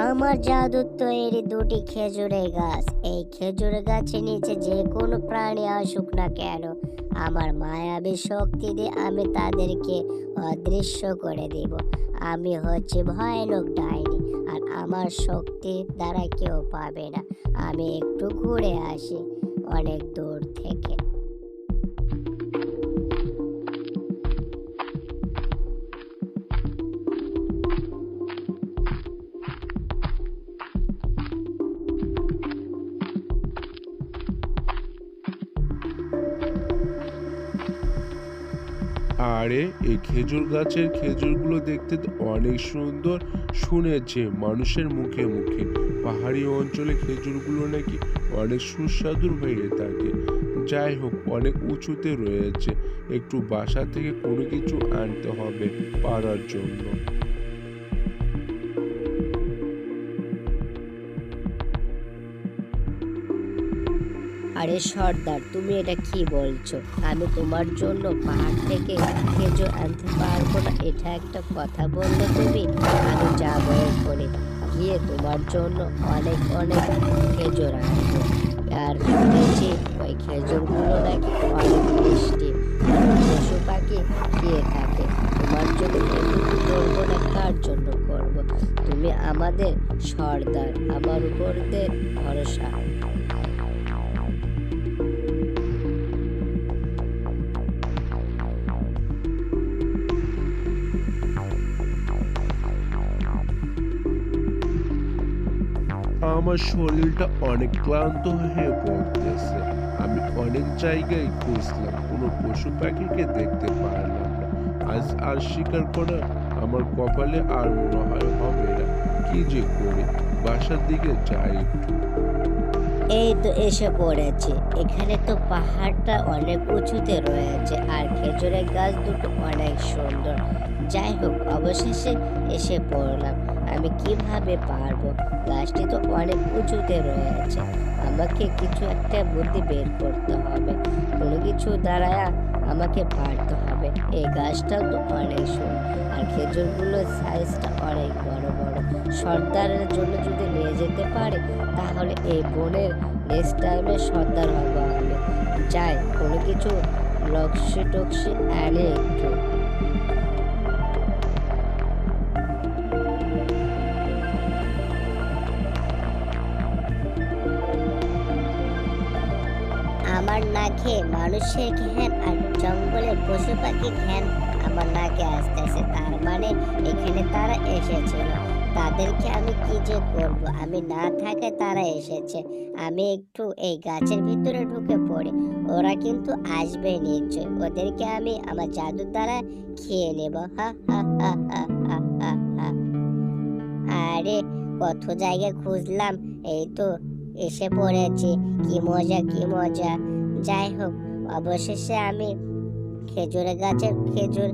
আমার জাদুর তৈরি দুটি খেজুরের গাছ। এই খেজুর গাছের নিচে যে কোনো প্রাণী আসুক না কেন, আমার মায়াবী শক্তি দিয়ে আমি তাদেরকে অদৃশ্য করে দেব। আমি হচ্ছে ভয়ানক ডাইনি, আর আমার শক্তির দ্বারা কেউ পাবে না। আমি একটু ঘুরে আসি, অনেক দূর থেকে। আরে, এই খেজুর গাছের খেজুরগুলো দেখতে অনেক সুন্দর। শুনেছে মানুষের মুখে মুখে পাহাড়ি অঞ্চলে খেজুরগুলো নাকি অনেক সুস্বাদুর হয়ে থাকে। যাই হোক, অনেক উঁচুতে রয়েছে। একটু বাসা থেকে কোনো কিছু আনতে হবে পারার জন্য। আরে সর্দার, তুমি এটা কি বলছো? আমি তোমার জন্য পাহাড় থেকে খেজো আনতে পারব না এটা একটা কথা বললে তুমি, আমি যাব করে, গিয়ে তোমার জন্য অনেক অনেক খেজুর আনব আর শুনেছি ওই খেজুরগুলো নাকি অনেক মিষ্টি। পশু পাখি খেয়ে থাকে, তোমার জন্য করব না, কার জন্য করব? তুমি আমাদের সর্দার, আমার উপর দে ভরসা। আমার শরীরটা অনেক ক্লান্ত হয়ে পড়তেছে। আমি অনেক জায়গায় খুঁজলাম, কোনো পশু পাখিকে দেখতে পারলাম না। আজ আর শিকার করা আমার কপালে আর মনে হয় হবে না। কি যে করে, বাসার দিকে যাই একটু। এই তো এসে পড়েছে। এখানে তো পাহাড়টা অনেক উঁচুতে রয়েছে আর খেজুরের গাছ দুটো অনেক সুন্দর। যাই হোক, অবশেষে এসে পড়লাম। আমি কীভাবে পারব? গাছটি তো অনেক উঁচুতে রয়েছে। আমাকে কিছু একটা বুদ্ধি বের করতে হবে। কোনো কিছু দ্বারা আমাকে পারতে হবে। এই গাছটাও তো অনেক সুন্দর। আর খেজুরগুলোর সাইজটা অনেক বড় বড়। সর্দারের জন্য যদি নিয়ে যেতে পারে, তাহলে এই বনের নেক্সট টাইমে সর্দার হব আমি। যাই, কোনো কিছু লক্ষ্যে টক্সি আনে একটু। আমার মানুষের ঘ্যান আর জঙ্গলের পশু পাখি ঘ্যান আমার নাকে আসতেছে তার মানে এখানে তারা এসেছিল। তাদেরকে আমি কি যে করব? আমি না থাকে তারা এসেছে। আমি একটু এই গাছের ভিতরে ঢুকে পড়ি। ওরা কিন্তু আসবে নিশ্চয় ওদেরকে আমি আমার জাদুর দ্বারা খেয়ে নেব। হা হা হা হা। আরে, কত জায়গায় খুঁজলাম। এই তো এসে পড়েছি। কি মজা কি মজা। যাই হোক অবশেষে আমি খেজুর গাছের খেজুর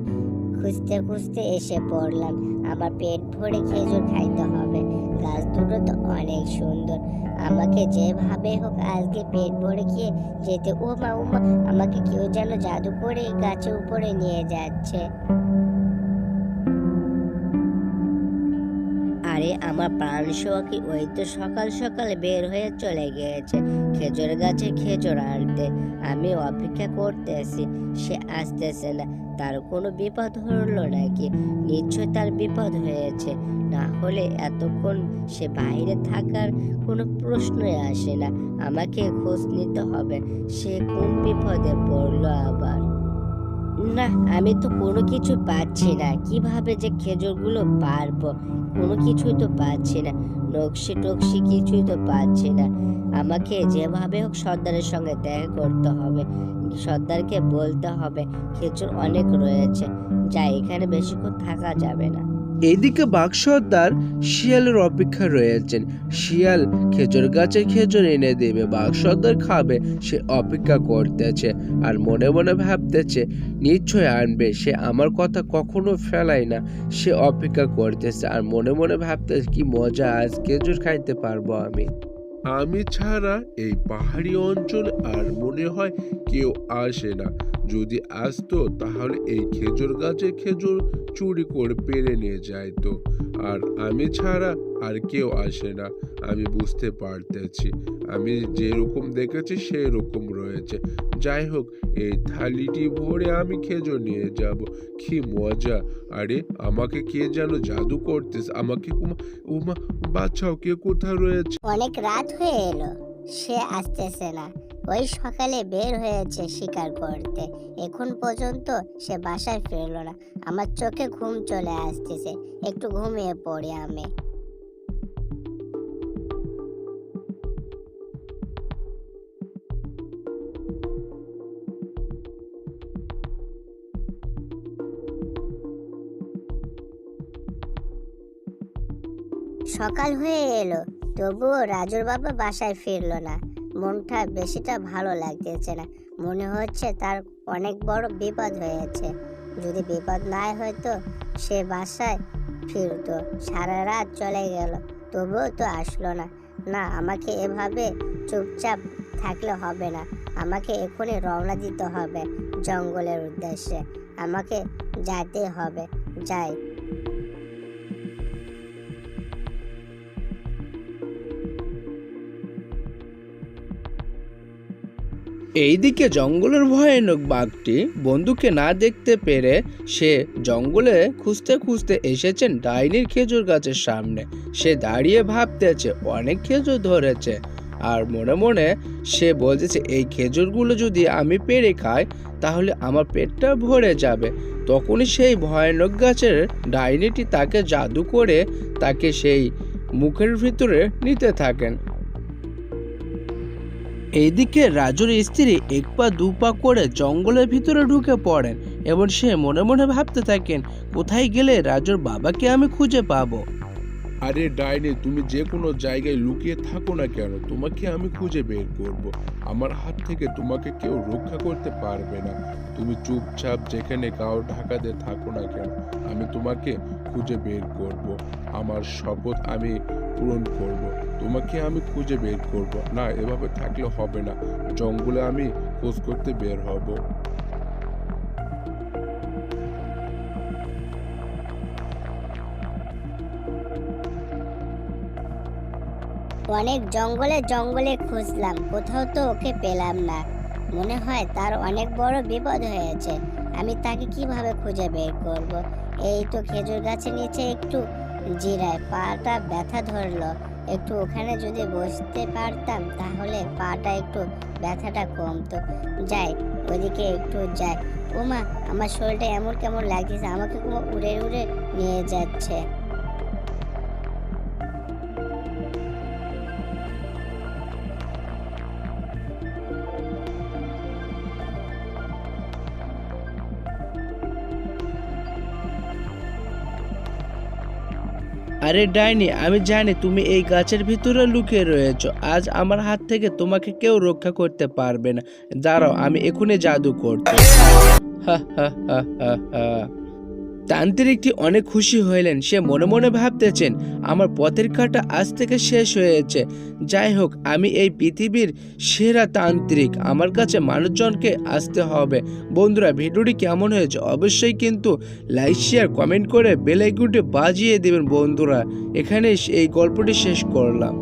খুঁজতে খুঁজতে এসে পড়লাম। আমার পেট ভরে খেজুর খাইতে হবে। গাছ দুটো তো অনেক সুন্দর। আমাকে যেভাবে হোক আজকে পেট ভরে খেয়ে যেতে ও মা ও মা আমাকে কেউ যেন জাদু করে গাছের উপরে নিয়ে যাচ্ছে। আমার প্রাণ কি ওই তো সকাল সকাল বের হয়ে চলে গিয়েছে খেজুর গাছে খেজুর আনতে। আমি অপেক্ষা করতেছি, সে আসতেছে না। তার কোনো বিপদ হলো নাকি? নিশ্চয় তার বিপদ হয়েছে। না হলে এতক্ষণ সে বাইরে থাকার কোনো প্রশ্নই আসে না। আমাকে খোঁজ নিতে হবে। সে কোন বিপদে পড়ল আবার? না, আমি তো কোনো কিছু পাচ্ছি না। কীভাবে যে খেজুরগুলো পারব? কোনো কিছুই তো পাচ্ছি না। নকশি টকশি কিছুই তো পাচ্ছি না। আমাকে যেভাবে হোক সর্দারের সঙ্গে দেখা করতে হবে। সর্দারকে বলতে হবে, খেজুর অনেক রয়েছে। যা এখানে বেশিক্ষণ থাকা যাবে না। এদিকে বাক্সর্দার শিয়ালের অপেক্ষা রয়েছেন। শিয়াল খেজুর গাছের খেজুর এনে দেবে বাক্সর্দার খাবে, সে অপেক্ষা করতেছে আর মনে মনে ভাবতেছে, নিশ্চয় আনবে, সে আমার কথা কখনো ফেলায় না, সে অপেক্ষা করতেছে আর মনে মনে ভাবতেছে কি মজা, আজ খেজুর খাইতে পারব আমি। আমি ছাড়া এই পাহাড়ি অঞ্চল আর মনে হয় কেউ আসে না। যদি আসতো, তাহলে এই খেজুর গাছে খেজুর চুরি করে পেরে নিয়ে যাইতো। আর আমি ছাড়া আর কেউ আসে না। আমি বুঝতে পারতেছি। আমি যেরকম দেখেছি সেই রকম রয়েছে। যাই হোক, এই থালিটি ভরে আমি খেজুর নিয়ে যাব। কি মজা! আরে, আমাকে কে যেন জাদু করতেছে? আমাকে উমা উমা, বাচ্চাও কে কোথায় রয়েছে? অনেক রাত হয়ে এলো। সে আসতেছে না। ওই সকালে বের হয়েছে শিকার করতে। এখন পর্যন্ত সে বাসায় ফিরলো না। আমার চোখে ঘুম চলে আসতেছে। একটু ঘুমিয়ে পড়ি আমি। সকাল হয়ে এলো। তবুও রাজুর বাবা বাসায় ফিরলো না। মনটা বেশিটা ভালো লাগতেছে না। মনে হচ্ছে তার অনেক বড় বিপদ হয়েছে। যদি বিপদ না হয়তো সে বাসায় ফিরতো সারা রাত চলে গেল, তবুও তো আসলো না। না, আমাকে এভাবে চুপচাপ থাকলে হবে না। আমাকে এখনই রওনা দিতে হবে জঙ্গলের উদ্দেশ্যে। আমাকে যেতে হবে। যাই। এইদিকে জঙ্গলের ভয়ানক বাঘটি বন্ধুকে না দেখতে পেরে সে জঙ্গলে খুঁজতে খুঁজতে এসেছেন ডাইনির খেজুর গাছের সামনে। সে দাঁড়িয়ে ভাবতেছে, অনেক খেজুর ধরেছে। আর মনে মনে সে বলতেছে, এই খেজুরগুলো যদি আমি পেরে খাই, তাহলে আমার পেটটা ভরে যাবে। তখনই সেই ভয়ানক গাছের ডাইনিটি তাকে জাদু করে তাকে সেই মুখের ভিতরে নিতে থাকেন। এইদিকে রাজুর স্ত্রী এক পা দু পা করে জঙ্গলের ভিতরে ঢুকে পড়েন এবং সে মনে মনে ভাবতে থাকেন, কোথায় গেলে রাজুর বাবাকে আমি খুঁজে পাবো? আরে ডাইনি, তুমি যে কোনো জায়গায় লুকিয়ে থাকো না কেন? তোমাকে আমি খুঁজে বের করব। আমার হাত থেকে তোমাকে কেউ রক্ষা করতে পারবে না। তুমি চুপচাপ যেখানে গাও ঢাকাতে থাকো না কেন, আমি তোমাকে খুঁজে বের করব। আমার শপথ আমি পূরণ করব। তোমাকে আমি খুঁজে বের করব। না, এভাবে থাকলে হবে না। জঙ্গলে আমি খোঁজ করতে বের হব। অনেক জঙ্গলে জঙ্গলে খুঁজলাম, কোথাও তো ওকে পেলাম না। মনে হয় তার অনেক বড় বিপদ হয়েছে। আমি তাকে কীভাবে খুঁজে বের করব? এই তো খেজুর গাছের নিচে একটু জিরায়, পাটা ব্যথা ধরলো। একটু ওখানে যদি বসতে পারতাম তাহলে পাটা একটু ব্যথাটা কমতো। যাই, ওদিকে একটু যাই। ওমা, আমার শরীরটা এমন কেমন লাগতেছে আমাকে কোনো উড়ে উড়ে নিয়ে যাচ্ছে। আরে ডাইনি, আমি জানি তুমি এই গাছের ভিতরে লুকিয়ে রয়েছ। আজ আমার হাত থেকে তোমাকে কেউ রক্ষা করতে পারবে না। দাঁড়াও, আমি এখনই জাদু করতে হা হা হা হা হা। তান্ত্রিকটি অনেক খুশি হইলেন। সে মনে মনে ভাবতেছেন, আমার পথের কাটা আজ থেকে শেষ হয়েছে। যাই হোক, আমি এই পৃথিবীর সেরা তান্ত্রিক। আমার কাছে মানুষজনকে আসতে হবে। বন্ধুরা, ভিডিওটি কেমন হয়েছে অবশ্যই কিন্তু লাইক, শেয়ার, কমেন্ট করে বেল আইকনটি বাজিয়ে দেবেন বন্ধুরা। এখানে এই গল্পটি শেষ করলাম।